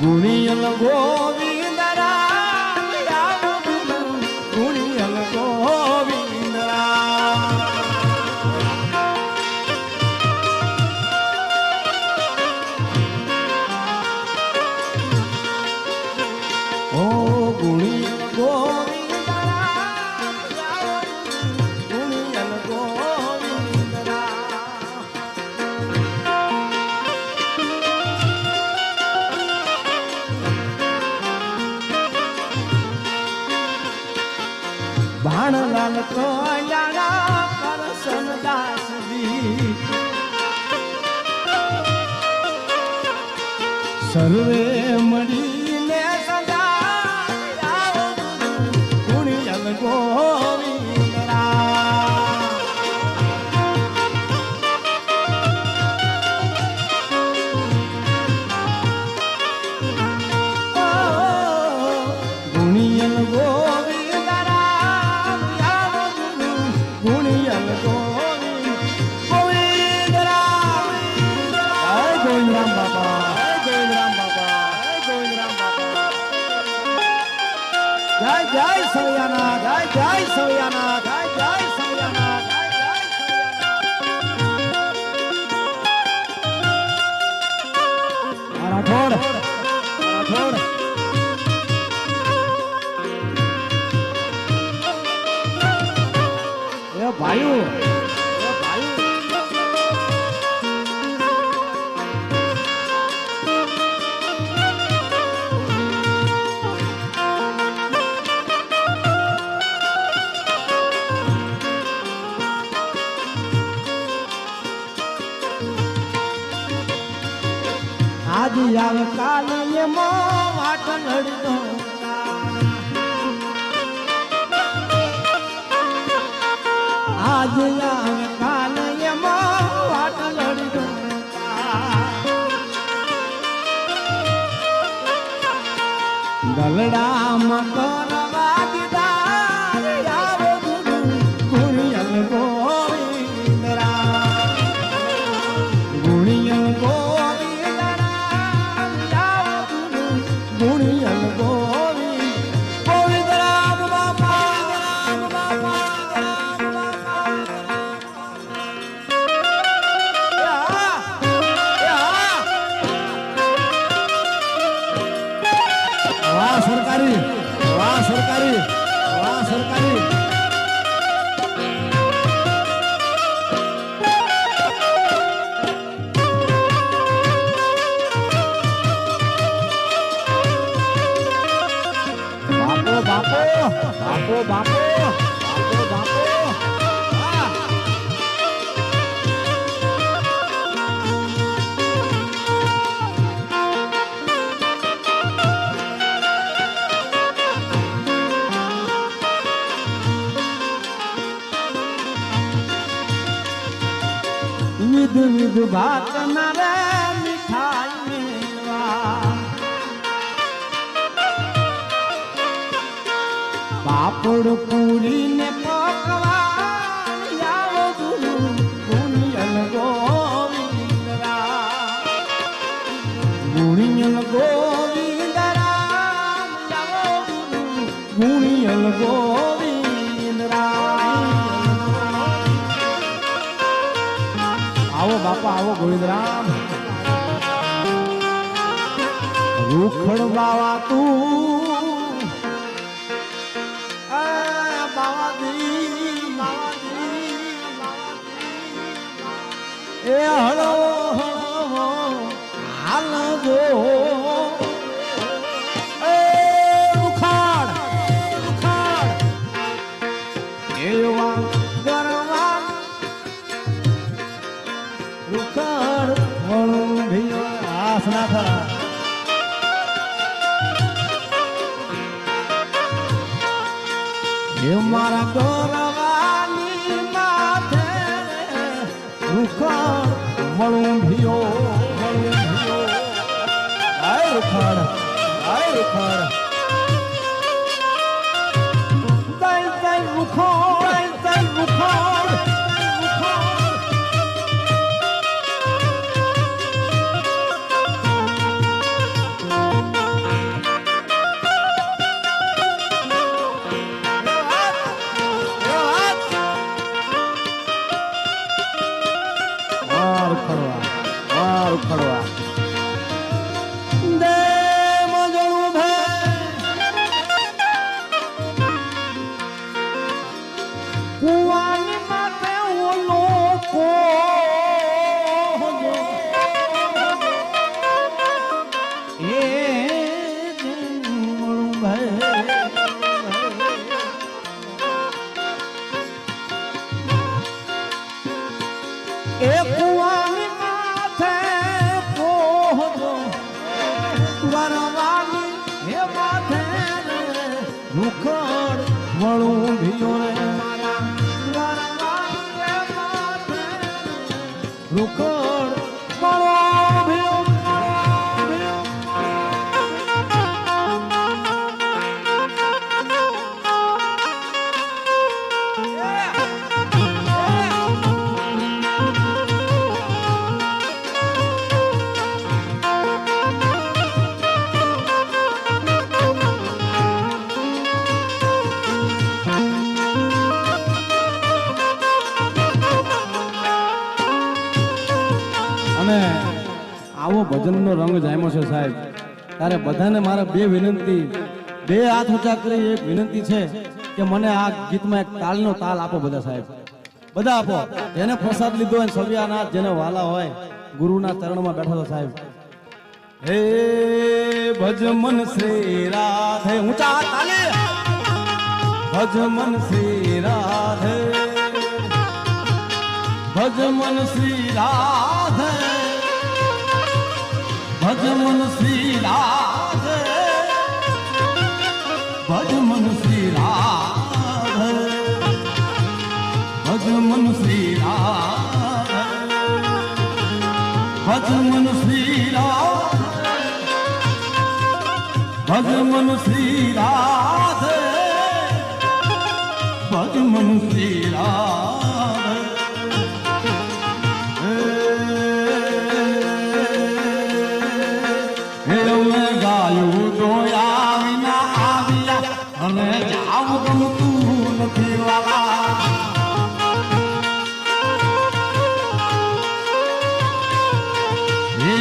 ગુણિયલ ગોવિંદ રામ રામ ગુણિયલ ગોવિંદ રામ ગોવિંદ ભાણલાલ કલ્યાણા કરશન દાસજી સર્વે મળીને જય જય સૌયાના જય જય સૌયાના જય જય સૌયાના રાઠોડ રાઠોડ એ ભાઈઓ આજ આવે કાલે એમો વાટ લડતો આજ આવે કાલે એમો વાટ લડતો ગલડામાં કરવા વિધ વિધ ભાત નરે મીઠાઈ મેળવા પાપડ પૂરી ને ગોવિંદ રામ ગુણિયલ ગોવિંદ બાપા આવો ગોવિંદરામ રૂખડ બાવા તું બાવાજી. એ હળો મારા ગોરવાની માથે રૂખડ વળું ભીઓ વળું ભીઓ. આય રૂખડ આય રૂખડ માર ઉખડવા માર ઉખડવા દે મજણું ભે કુવાની માથે ઓલો વાળું ઊંધિયું રે રૂકો રંગ જામ્યો છે સાહેબ. ત્યારે બધાને મારા બે વિનંતી, બે હાથ ઊંચા કરી એક વિનંતી છે કે મને આ ગીતમાં એક તાલનો તાલ આપો બધા સાહેબ. બધા આપો. જેને પ્રસાદ લીધો હોય સવ્યાનાથ જેને વાલા હોય, ગુરુના ચરણમાં બેઠો સાહેબ. હે ભજ મન શ્રી રાધે, ઊંચા તાલે. ભજ મન શ્રી રાધે. ભજ મન શ્રી રાધે. ભજ મન શ્રી રાધે ભજ મન શ્રી રાધે ભજ મન શ્રી મને જાવ ગમતું નથી વાલા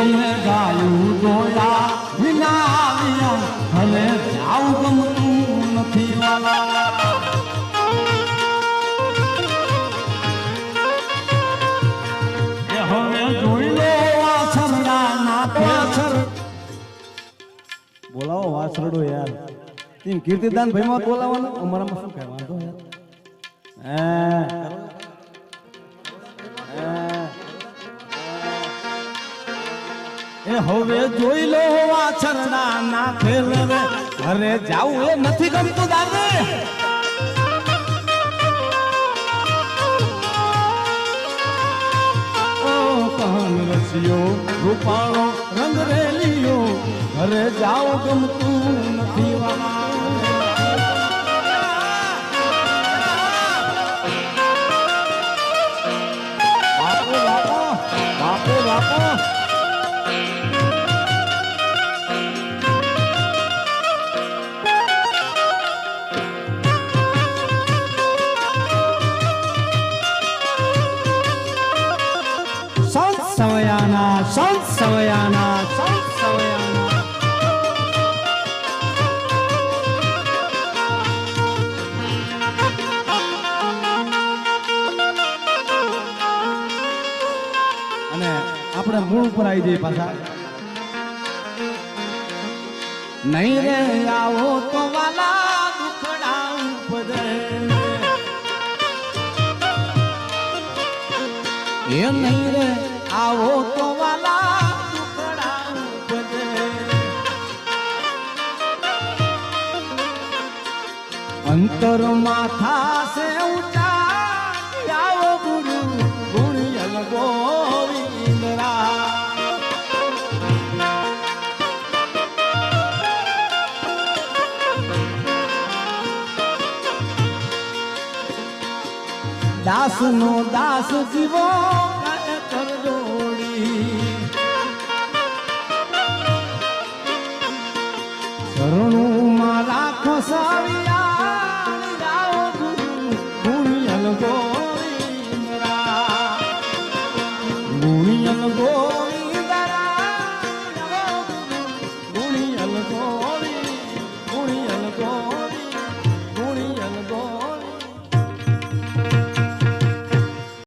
અમને ગાયું દોયા વિનાવ્યા ભલે જાવ ગમતું નથી વાલા બોલાવો વાસરડો યાર. તેમ કીર્તિદાન ભાઈમાં બોલાવવાનું? અમારામાં શું કહેવા વાંધો યાર. એ હવે જોઈ લો વાછરડા ના ખેલ રે અરે જાવું એ નથી ગમતું દાદે. કલસીઓ રૂપાળો રંગ રેલીઓ ઘરે જાવ ગમતું નથી વાળા. સંત સવયાના સંત સવયાના અને આપણે મૂળ ઉપર આવી જઈએ પાછા. નહીં રે આવો તો વાલા દુખડા ઉપદે એ નહીં રે આવો તો વાલા દુખડા ઉપદે અંતર માથા સે ઊંચા આવો ગુરુ દાસ નો દાસ જીવો